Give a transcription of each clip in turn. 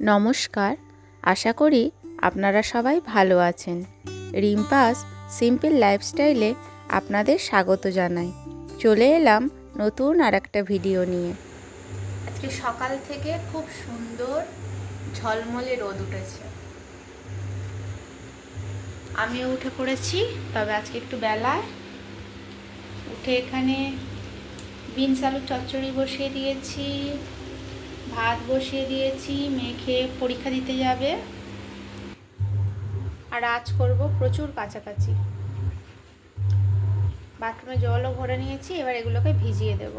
নমস্কার, আশা করি আপনারা সবাই ভালো আছেন। রিম্পাস সিম্পল লাইফস্টাইলে আপনাদের স্বাগত জানাই। চলে এলাম নতুন আর একটা ভিডিও নিয়ে। আজকে সকাল থেকে খুব সুন্দর ঝলমলে রোদ উঠেছে। আমিও উঠে পড়েছি, তবে আজকে একটু বেলায়। উঠে এখানে বিনস আলুর চচ্চড়ি বসিয়ে দিয়েছি ভাত বসিয়ে দিয়েছি মেখে পরীক্ষা দিতে যাবে। আর আজ করব প্রচুর কাছাকাছি বাথরুমে জলও ভরে নিয়েছি, এবার এগুলোকে ভিজিয়ে দেব।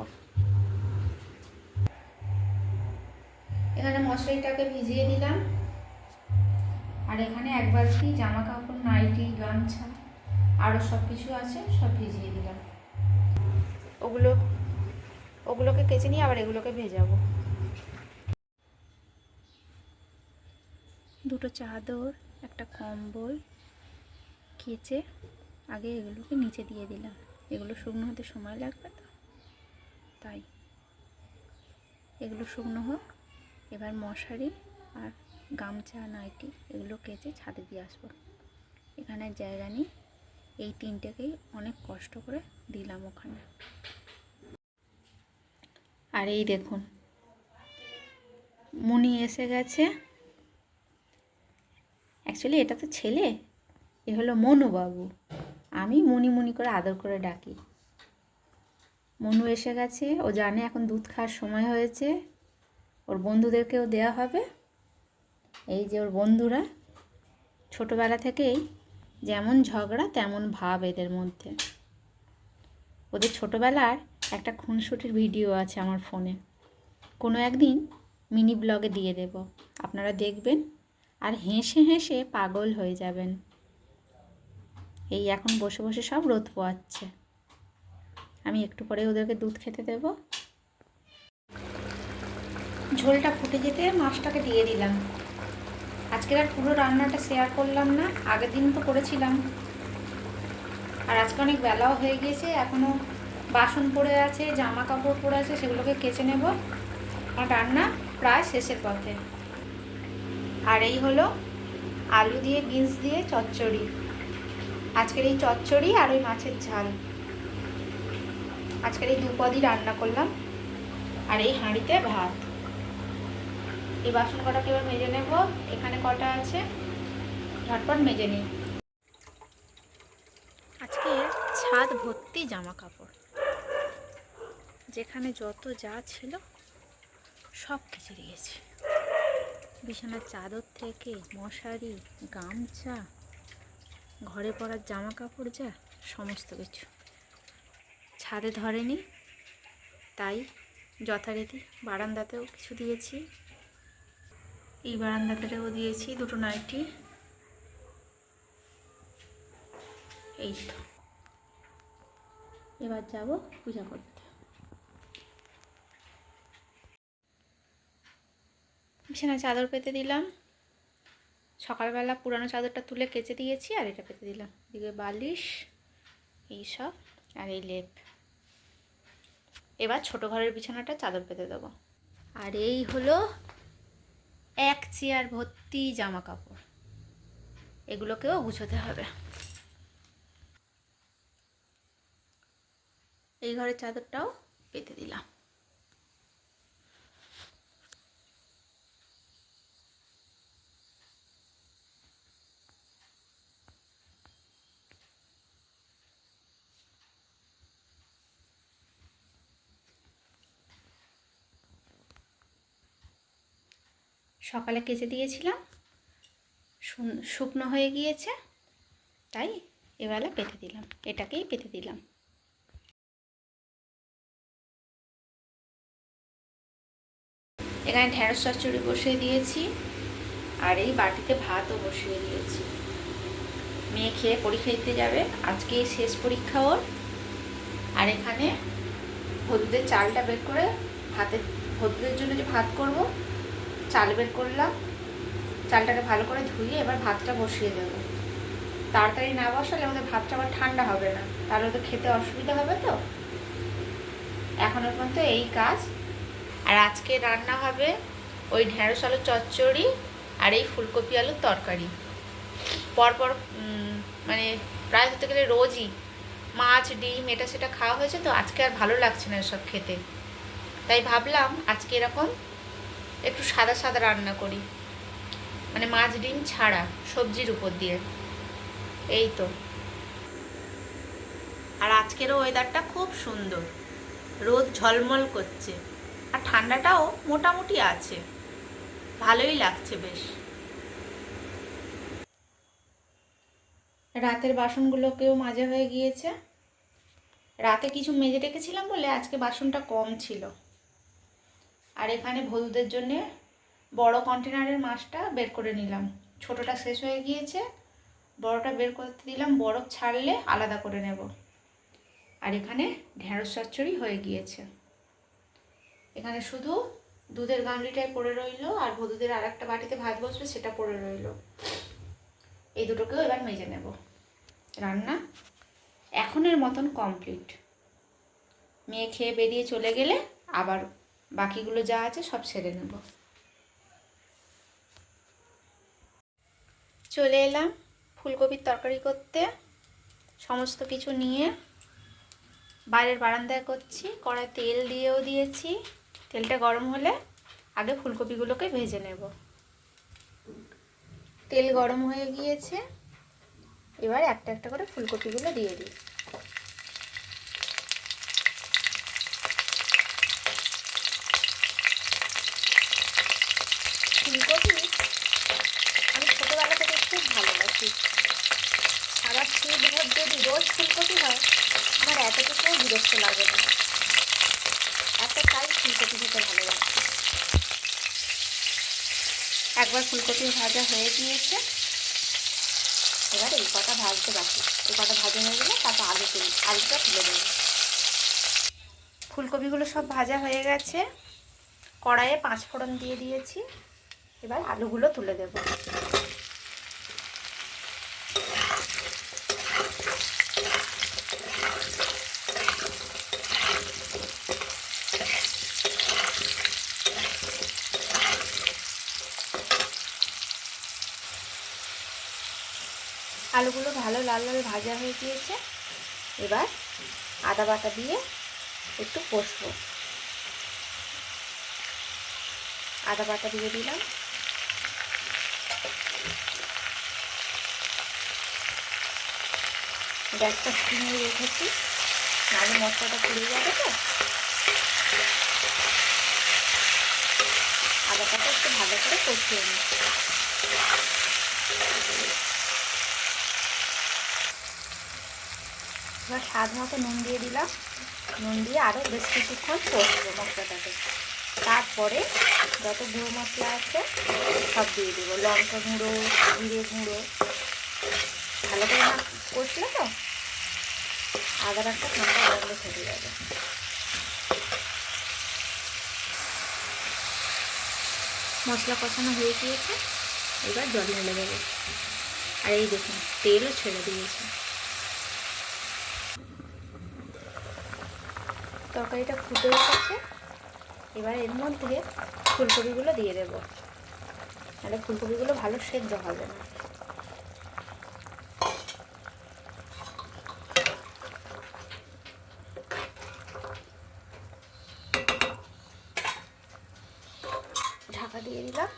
এখানে মশলাটাকে ভিজিয়ে দিলাম। আর এখানে এক বালতি জামা কাপড় নাইটি, গামছা আরও সব কিছু আছে, সব ভিজিয়ে দিলাম। ওগুলো, ওগুলোকে কেচে নিয়ে আবার এগুলোকে ভেজাবো। দুটো চাদর, একটা কম্বল, কেচে আগে এগুলোকে নিচে দিয়ে দিলাম। এগুলো শুকনো হতে সময় লাগবে তো? তাই। এগুলো শুকনো হোক, এবার মশারি আর গামছা, নাইটি এগুলো কেচে ছাদে দিয়ে আসব। এখানে জায়গা নেই, এই তিনটেকেই অনেক কষ্ট করে দিলাম ওখানে। আর এই দেখুন, মুনি এসে গেছে। অ্যাকচুয়ালি এটা তো ছেলে। এ হলো মনুবাবু। আমি মুনি মুনি করে আদর করে ডাকি। মনু এসে গেছে, ও জানে এখন দুধ খাওয়ার সময় হয়েছে। ওর বন্ধুদেরকেও দেওয়া হবে। এই যে ওর বন্ধুরা, ছোটোবেলা থেকেই যেমন ঝগড়া, তেমন ভাব এদের মধ্যে। ওদের ছোটোবেলার একটা খুনসুটির ভিডিও আছে আমার ফোনে। কোনো একদিন মিনি ব্লগে দিয়ে দেব। আপনারা দেখবেন। আর হেসে হেসে পাগল হয়ে যাবেন। এই এখন বসে বসে সব রোদ পোয়াচ্ছে। আমি একটু পরে ওদেরকে দুধ খেতে দেব। ঝোলটা ফুটে যেতে মাছটাকে দিয়ে দিলাম। আজকের আর পুরো রান্নাটা শেয়ার করলাম না, আগের দিন তো করেছিলাম। আর আজকে অনেক বেলাও হয়ে গিয়েছে এখনও বাসন পড়ে আছে, জামা কাপড় পড়ে আছে, সেগুলোকে কেচে নেব। আর রান্না প্রায় শেষের পথে। আর এই হলো আলু দিয়ে, বিনস দিয়ে, চচ্চড়ি। আজকের এই চচ্চড়ি আর ওই মাছের ঝাল। আজকের এই দুপদই রান্না করলাম। আর এই হাঁড়িতে ভাত। এই বাসন কটাকে এবার মেজে নেব। এখানে কটা আছে? ঝটপট মেজে নিই। আজকে ছাদ ভর্তি জামা কাপড় যেখানে যত যা ছিল সব কেচে দিয়েছি। বিছানার চাদর থেকে মশারি, গামছা, ঘরে পরার জামা কাপড় যা, সমস্ত কিছু। ছাদে ধরেনি, তাই যথারীতি বারান্দাতেও কিছু দিয়েছি। এই বারান্দাতেও দিয়েছি দুটো নাইটি। এই তো। এবার যাব পূজা করতে। বিছানায় চাদর পেতে দিলাম। সকালবেলা পুরানো চাদরটা তুলে কেচে দিয়েছি আর এটা পেতে দিলাম। এদিকে বালিশ এইসব আর এই লেপ। এবার ছোট ঘরের বিছানাটা চাদর পেতে দেবো। আর এই হলো এক চেয়ার ভর্তি জামা কাপড়। এগুলোকেও গুছোতে হবে। এই ঘরের চাদরটাও পেতে দিলাম। সকালে কেচে দিয়েছিলাম। শুকনো হয়ে গিয়েছে। তাই এবেলা পেতে দিলাম। এটাকেই পেতে দিলাম। এখানে ঢেঁড়স চচ্চড়ি বসিয়ে দিয়েছি আর এই বাটিতে ভাতও বসিয়ে দিয়েছি। মেয়ে খেয়ে পরীক্ষা দিতে যাবে। আজকে শেষ পরীক্ষা ওর। আর এখানে হলুদের চালটা বের করে ভাতের, হলুদের জন্য যে ভাত করব চাল বের করলাম, চালটাকে ভালো করে ধুয়ে এবার ভাতটা বসিয়ে দেব। তাড়াতাড়ি না বসালে আমাদের ভাতটা আবার ঠান্ডা হবে না, তাহলে তো খেতে অসুবিধা হবে তো? এখনও পর্যন্ত এই কাজ। আর আজকে রান্না হবে ওই ঢ্যাঁড়স আলুর চচ্চড়ি আর এই ফুলকপি আলুর তরকারি। পরপর মানে প্রায় হতে গেলে রোজই মাছ, ডিম, এটা সেটা খাওয়া হয়েছে তো আজকে আর ভালো লাগছে না এসব খেতে। তাই ভাবলাম আজকে এরকম একটু সাদা সাদা রান্না করি। মানে মাছ ডিম ছাড়া সবজির উপর দিয়ে। এই তো। আর আজকেরও ওয়েদারটা খুব সুন্দর। রোদ ঝলমল করছে। আর ঠান্ডাটাও মোটামুটি আছে। ভালোই লাগছে বেশ। রাতের বাসনগুলোকেও মাজা হয়ে গিয়েছে? রাতে কিছু মেজে রেখেছিলাম বলে আজকে বাসনটা কম ছিল। আর এখানে ভদুদের জন্য বড় কন্টেনারের মাছটা বের করে নিলাম। ছোটটা শেষ হয়ে গিয়েছে, বড়টা বের করতে দিলাম, বরফ ছাড়লে আলাদা করে নেব। আর এখানে ঢেঁড়স চচ্চড়ি হয়ে গিয়েছে। এখানে শুধু দুধের গামলিটাই পড়ে রইল আর ভদুদের আর একটা বাটিতে ভাত বসবে সেটা পড়ে রইল। এই দুটোকেও এবার মেজে নেব। রান্না এখনের মতন কমপ্লিট মেয়ে খেয়ে বেরিয়ে চলে গেলে আবার বাকিগুলো যা আছে সব সেরে নেব। চলে এলাম ফুলকপির তরকারি করতে। সমস্ত কিছু নিয়ে বাইরের বারান্দায় করছি। কড়াই তেল দিয়েও দিয়েছি। তেলটা গরম হলে আগে ফুলকপিগুলোকে ভেজে নেব। তেল গরম হয়ে গিয়েছে। এবার একটা একটা করে ফুলকপিগুলো দিয়ে দিই ফুলকপি আমি ছোটোবেলা থেকে খুব ভালোবাসি সারা শীত ভোর যদি রোজ ফুলকপি হয়, আমার এতটুকুও বিরক্ত লাগে না। এতটাই ফুলকপি খেতে ভালো ভালোবাসি। একবার ফুলকপি ভাজা হয়ে গিয়েছে, এবার এই কটা ভাজতে বাকি। এই কটা ভাজা হয়ে গেলে তারপর আলু তুলি, আলুটা তুলে দেবো। ফুলকপিগুলো সব ভাজা হয়ে গেছে, কড়াইয়ে পাঁচ ফোড়ন দিয়ে দিয়েছি, এবার আলুগুলো তুলে দেব আলুগুলো ভালো লাল লাল ভাজা হয়ে গিয়েছে। এবার আদা বাটা দিয়ে একটু কষবো। আদা বাটা দিয়ে দিলাম। গ্যাসটা স্টিমে রেখেছি নাহলে মশলাটা পুড়ে যাবে তো। আদাটাকে একটু ভালো করে কষিয়ে নিই। এবার স্বাদ মতো নুন দিয়ে দিলাম। নুন দিয়ে আরও বেশ কিছুক্ষণ কষবো মশলাটাকে। তারপরে যত গুঁড়ো মশলা আছে, সব দিয়ে দেবো। লঙ্কা গুঁড়ো, জিরে গুঁড়ো। ভালো করে না কষলে তো আদার একটা ঠান্ডা গন্ধ থেকে যাবে। মশলা কষানো হয়ে গিয়েছে। এবার জল ঢেলে দেবো। আর এই দেখুন, তেলও ছেড়ে দিয়েছে। তরকারিটা ফুটে উঠেছে। এবার এর মধ্যে ফুলকপিগুলো দিয়ে দেব। তাহলে ফুলকপিগুলো ভালো সেদ্ধ হবে না। ঢাকা দিয়ে দিলাম।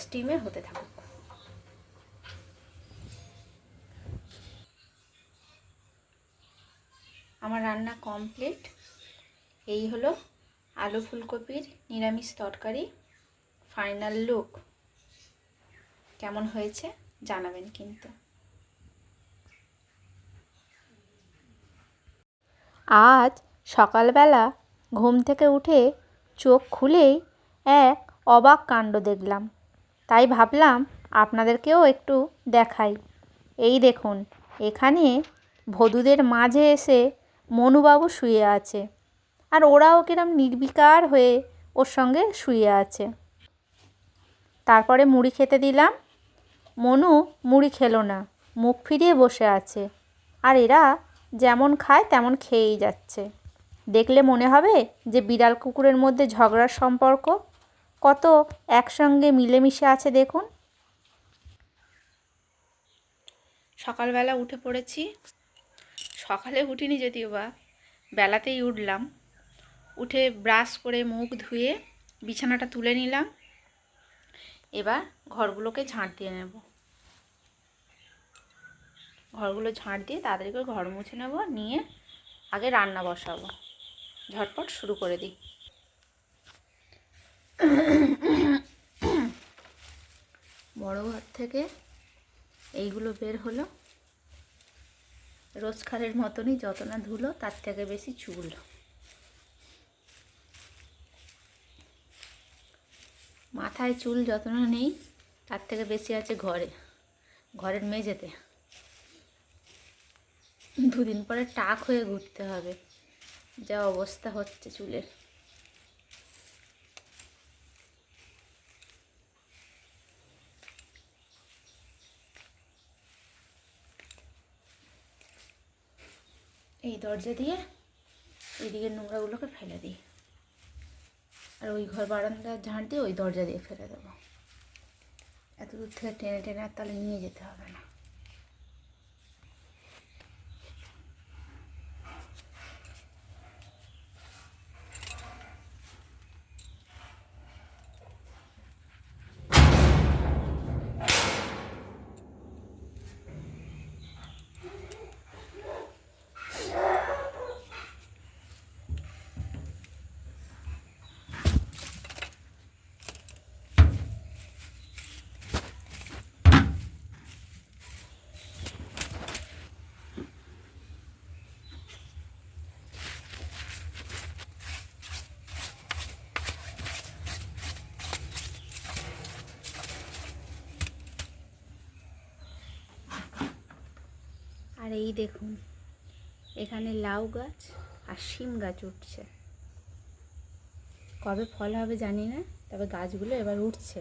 স্টিমে হতে থাকুক। আমার রান্না কমপ্লিট এই হলো আলু ফুলকপির নিরামিষ তরকারি। ফাইনাল লুক কেমন হয়েছে জানাবেন কিন্তু। আজ সকালবেলা ঘুম থেকে উঠে চোখ খুলেই এক অবাক কাণ্ড দেখলাম। তাই ভাবলাম আপনাদেরকেও একটু দেখাই। এই দেখুন, এখানে ভদুদের মাঝে এসে মনুবাবু শুয়ে আছে। আর ওরাও কিরম নির্বিকার হয়ে ওর সঙ্গে শুয়ে আছে। তারপরে মুড়ি খেতে দিলাম। মনু মুড়ি খেলো না, মুখ ফিরিয়ে বসে আছে। আর এরা যেমন খায় তেমন খেয়েই যাচ্ছে। দেখলে মনে হবে যে বিড়াল কুকুরের মধ্যে ঝগড়ার সম্পর্ক। কত একসঙ্গে মিলেমিশে আছে দেখুন। সকালবেলা উঠে পড়েছি। সকালে উঠিনি যদিও বা, বেলাতেই উঠলাম। উঠে ব্রাশ করে মুখ ধুয়ে বিছানাটা তুলে নিলাম। এবার ঘরগুলোকে ঝাঁট দিয়ে নেব। ঘরগুলো ঝাঁট দিয়ে করে ঘর মুছে নেব, নিয়ে আগে রান্না বসাবো। ঝটপট শুরু করে দিই। বড় ঘর থেকে এইগুলো বের হলো। রোজকারের মতনই যত না ধুলো, তার থেকে বেশি চুল। মাথায় চুল যত না নেই, তার থেকে বেশি আছে ঘরে, ঘরের মেঝেতে। দুদিন পরে টাক হয়ে ঘুরতে হবে। যা অবস্থা হচ্ছে চুলের। দরজা দিয়ে এইদিকে নোংরাগুলোকে ফেলে দিই। আর ওই ঘর বারান্দা ঝাঁট দিয়ে ওই দরজা দিয়ে ফেলে দেবো। এত দূর থেকে টেনে টেনে আর তাহলে নিয়ে যেতে হবে না। আর এই দেখুন, এখানে লাউ গাছ আর শিম গাছ উঠছে। কবে ফল হবে জানি না, তবে গাছগুলো এবার উঠছে।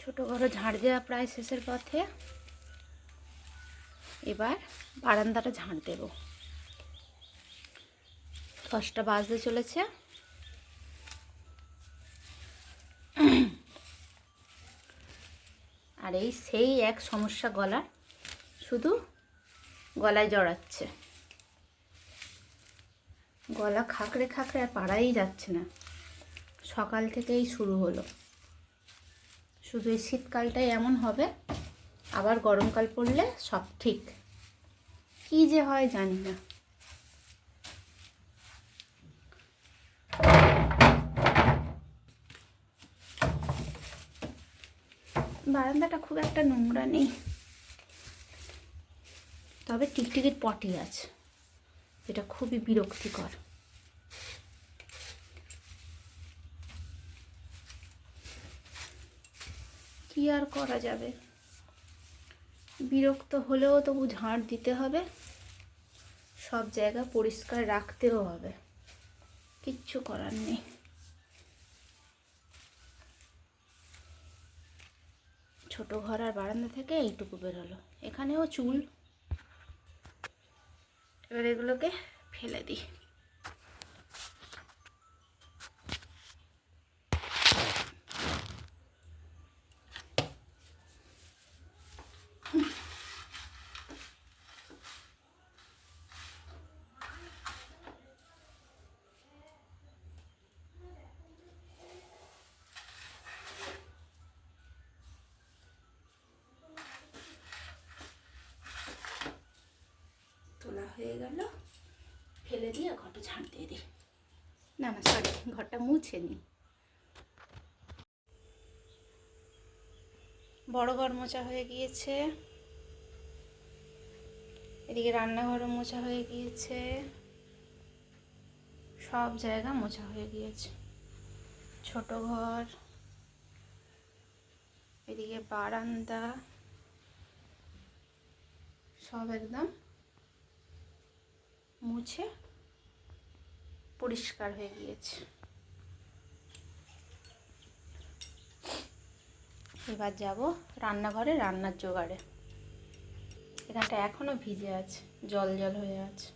ছোটো ঘরো ঝাড় দেওয়া প্রায় শেষের পথে এবার বারান্দাটা ঝাড় দেব। দশটা বাজতে চলেছে। এই সেই এক সমস্যা গলার, শুধু গলায় জড়াচ্ছে। গলা খাকড়ে খাকড়ে আর পাড়াই যাচ্ছে না। সকাল থেকেই শুরু হলো। শুধু এই শীতকালটাই এমন হবে, আবার গরমকাল পড়লে সব ঠিক। কী যে হয় জানি না। বারান্দাটা খুব একটা নোংরা নেই। তবে টিকটিকির পটি আছে এটা খুবই বিরক্তিকর। কি আর করা যাবে? বিরক্ত হলেও তবু ঝাঁট দিতে হবে, সব জায়গা পরিষ্কার রাখতেও হবে। কিচ্ছু করার নেই। ছোট ঘর আর বারান্দা থেকে এইটুকু বেরোলো এখানেও চুল। এবার এগুলোকে ফেলে দিই। হয়ে গেল। ফেলে দিয়ে ঘরটা ঝাঁট দিয়ে দিই। না না সরি ঘরটা মুছে নিই। বড় ঘর মোছা হয়ে গিয়েছে। এদিকে রান্নাঘরও মোছা হয়ে গিয়েছে। সব জায়গা মোছা হয়ে গিয়েছে। ছোট ঘর। এদিকে বারান্দা। সব একদম মুছে পরিষ্কার হয়ে গিয়েছে। এবার যাব রান্নাঘরে রান্নার জোগাড়ে। এখানটা এখনও ভিজে আছে, জল জল হয়ে আছে।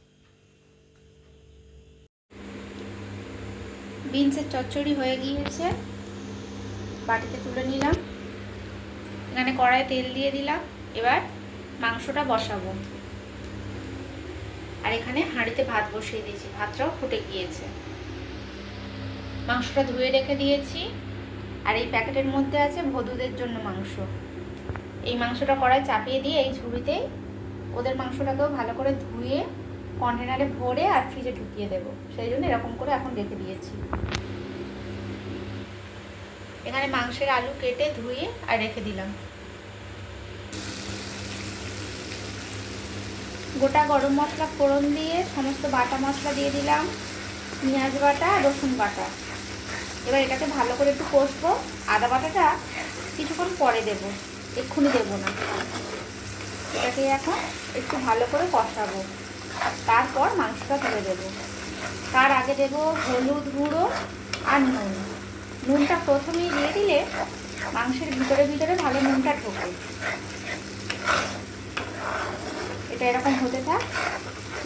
বিনসের চচ্চড়ি হয়ে গিয়েছে, বাটিতে তুলে নিলাম। এখানে কড়াই তেল দিয়ে দিলাম। এবার মাংসটা বসাবো। আর এখানে হাঁড়িতে ভাত বসিয়ে দিয়েছি, ভাতটাও ফুটে গিয়েছে। মাংসটা ধুয়ে রেখে দিয়েছি, আর এই প্যাকেটের মধ্যে আছে ভদুদের জন্য মাংস। এই মাংসটা কড়াই চাপিয়ে দিয়ে এই ঝুড়িতেই ওদের মাংসটাকেও ভালো করে ধুয়ে কন্টেনারে ভরে আর ফ্রিজে ঢুকিয়ে দেবো। সেই জন্য এরকম করে এখন রেখে দিয়েছি। এখানে মাংসের আলু কেটে ধুয়ে আর রেখে দিলাম। গোটা গরম মশলা ফোড়ন দিয়ে সমস্ত বাটা মশলা দিয়ে দিলাম, পেঁয়াজ বাটা, রসুন বাটা। এবার এটাকে ভালো করে একটু কষবো। আদা বাটাটা কিছুক্ষণ পরে দেব, এক্ষুনি দেবো না। এটাকে এখন একটু ভালো করে কষাবো। তারপর মাংসটা তুলে দেবো। তার আগে দেব হলুদ গুঁড়ো আর নুন। নুনটা প্রথমেই দিয়ে দিলে মাংসের ভিতরে ভিতরে ভালো নুনটা ঢোকে। এটা এরকম হতে থাক।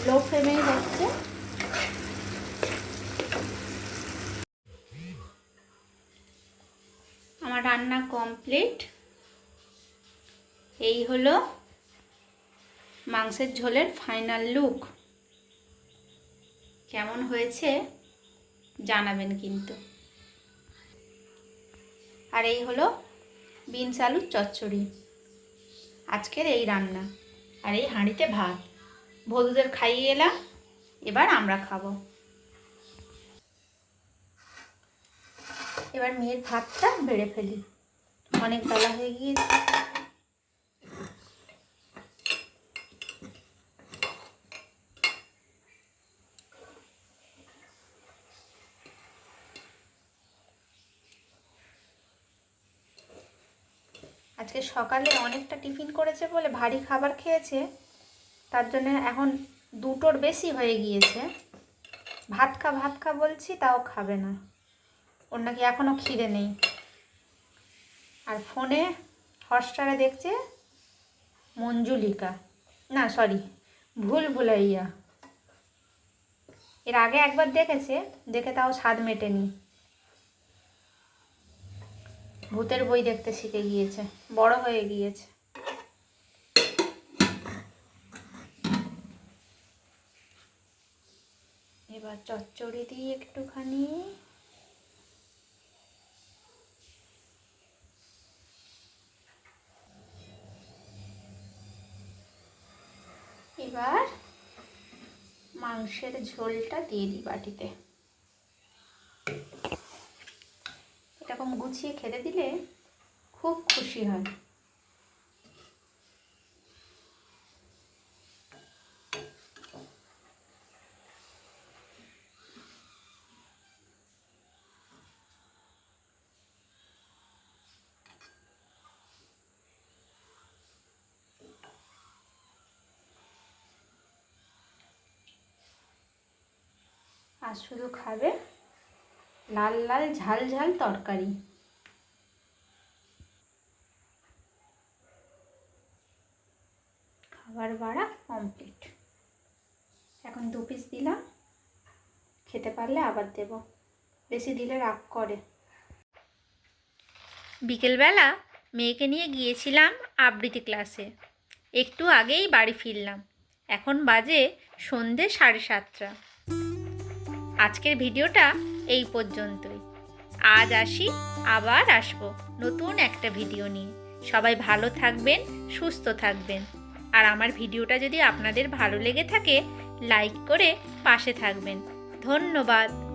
লো ফ্লেমেই হচ্ছে। আমার রান্না কমপ্লিট এই হলো মাংসের ঝোলের ফাইনাল লুক কেমন হয়েছে জানাবেন কিন্তু। আর এই হলো বিনস আলুর চচ্চড়ি। আজকের এই রান্না। আর এই হাঁড়িতে ভাত। বধুদের খাইয়ে এলাম, এবার আমরা খাব। এবার মেয়ের ভাতটা বেড়ে ফেলি। অনেক বেলা হয়ে গিয়েছে। আজকে সকালে অনেকটা টিফিন করেছে বলে ভারী খাবার খেয়েছে। তার জন্য এখন দুটোর বেশি হয়ে গিয়েছে। ভাত খা ভাত খা বলছি, তাও খাবে না। ওর নাকি এখনও খিদে নেই। আর ফোনে হটস্টারে দেখছে মঞ্জুলিকা। না, সরি, ভুল ভুলাইয়া। এর আগে একবার দেখেছে, দেখে তাও স্বাদ মেটেনি। ভূতের বই দেখতে শিখে গিয়েছে। বড় হয়ে গিয়েছে। এবার চচ্চড়ি দিই একটুখানি। এবার মাংসের ঝোলটা দিয়ে দিই বাটিতে। এরকম গুছিয়ে খেতে দিলে খুব খুশি হয়। আর শুধু খাবে? লাল লাল ঝাল ঝাল তরকারি। খাবার বাড়া কমপ্লিট এখন দু পিস দিলাম। খেতে পারলে আবার দেব। বেশি দিলে রাগ করে। বিকেলবেলা মেয়েকে নিয়ে গিয়েছিলাম আবৃত্তি ক্লাসে একটু আগেই বাড়ি ফিরলাম। এখন বাজে সন্ধে সাড়ে সাতটা। আজকের ভিডিওটা এই পর্যন্তই। আজ আসি, আবার আসব নতুন একটা ভিডিও নিয়ে। সবাই ভালো থাকবেন, সুস্থ থাকবেন। আর আমার ভিডিওটা যদি আপনাদের ভালো লেগে থাকে, লাইক করে পাশে থাকবেন। ধন্যবাদ।